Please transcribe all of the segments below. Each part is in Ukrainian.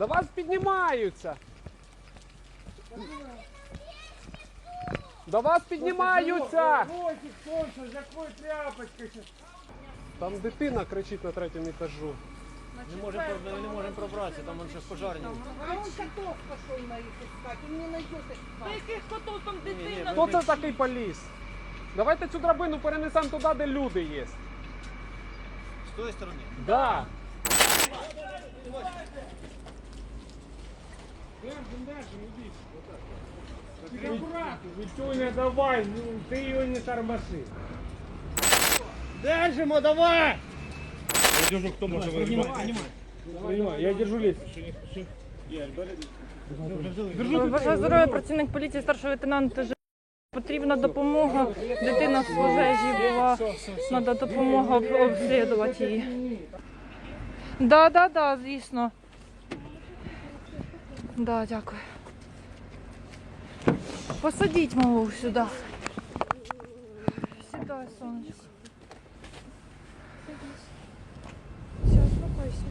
До вас піднімаються. До вас піднімаються. Ротик, сонце, з якою тряпочкою. Там дитина кричить на третьому етажу. Не можемо, не можемо пробратися, там вони зараз пожарні. А он котов пошел на их искать, он не найдет их яких котов там дитина? Хто це такий поліз? Давайте цю драбину перенесемо туди, де люди є. З тої сторони. Да. Вітюня, давай, ну, ти його не тормоши. Держимо, давай! Я держу, кто может выжимать. Понимаю, я держу лестницу. Бажаю здоров'я, працівник поліції, старший лейтенант. Ж- Потрібна допомога. Дитина в пожежі була. Треба допомога об- обслідувати її. Да, да, да, звісно. Да, дякую. Посадіть малу сюди. Сідай, сонечко. Все, успокойся.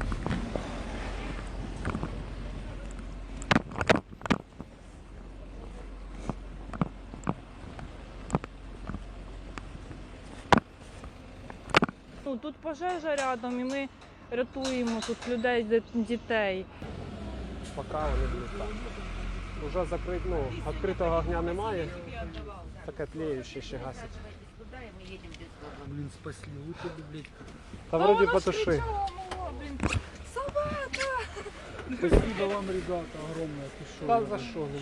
Ну, тут пожежа рядом і ми рятуємо тут людей, дітей. Поки вони будуть так. Уже закрит, ну, відкритого огня немає. Таке тліюче ще гасить. Блін, спасли, лучше бы, блядь. Та вроді потуши. Собака! Спасибо вам, ребята, огромное. Та за що? ну?